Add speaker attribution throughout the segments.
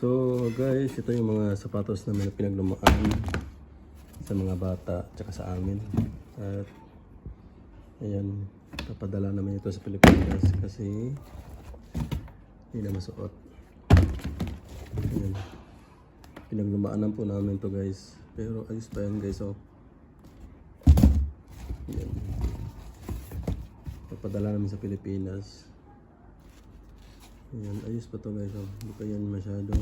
Speaker 1: So guys, ito yung mga sapatos na may pinaglumaan sa mga bata tsaka sa amin. At ayan, papadala naman ito sa Pilipinas kasi hindi na masuot. Ayan. Pinaglumaanan po namin to guys. Pero ayos pa yan guys oh. Ayan. Papadala namin sa Pilipinas. Ayan, ayos pa to guys. Hindi pa yan masyado.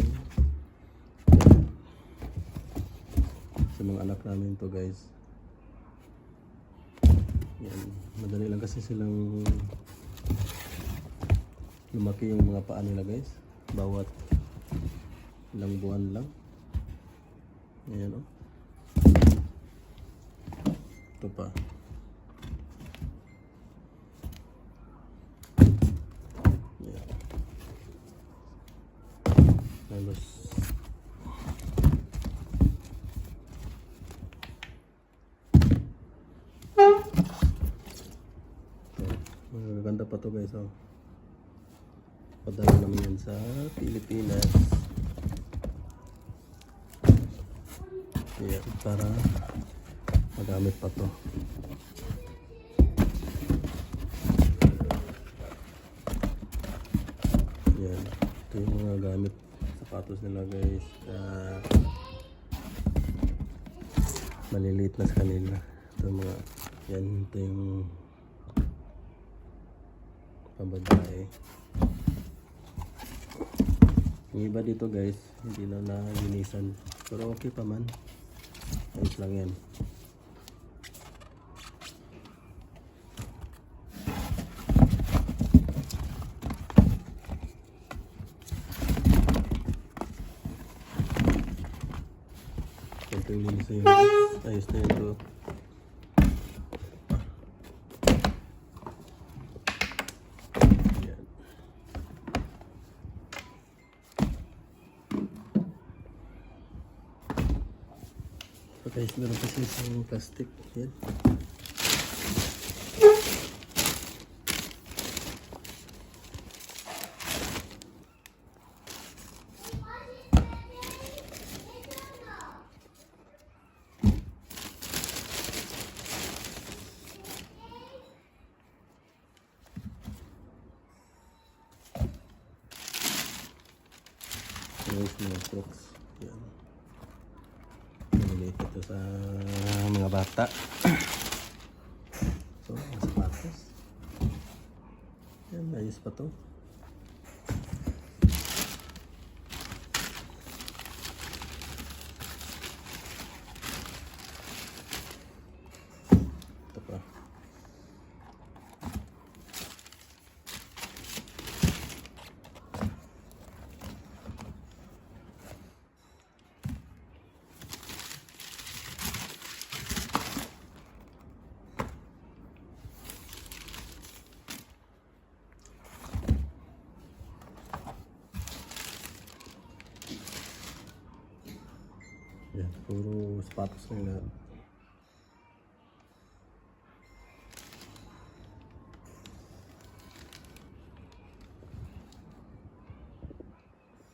Speaker 1: Sa mga anak namin to guys. Yan. Madali lang kasi silang lumaki yung mga paa nila guys. Bawat ilang buwan lang. Ayan oh. Ito pa. Halos Ito. Magaganda pa to guys oh. Padala naman yan sa Pilipinas. Ayan, para magamit pa to. Yan. Ito yung mga gamit sapatos nila guys. Ah, maliliit na sa kanila. Ito mga yan. Ito yung pababae. Yung iba dito guys, hindi na nalinisan. Pero okay pa man. Ayos lang yan. Ito yung linis na yun. Ayos na yun to. Guys, meron kasi isang plastic. Yan. Guys, mga crooks. Yan. Maliit ito sa mga bata. So, mga sapatos. Yan, ayos pa to. Ito pa. Yan, puro sapatos lang lahat.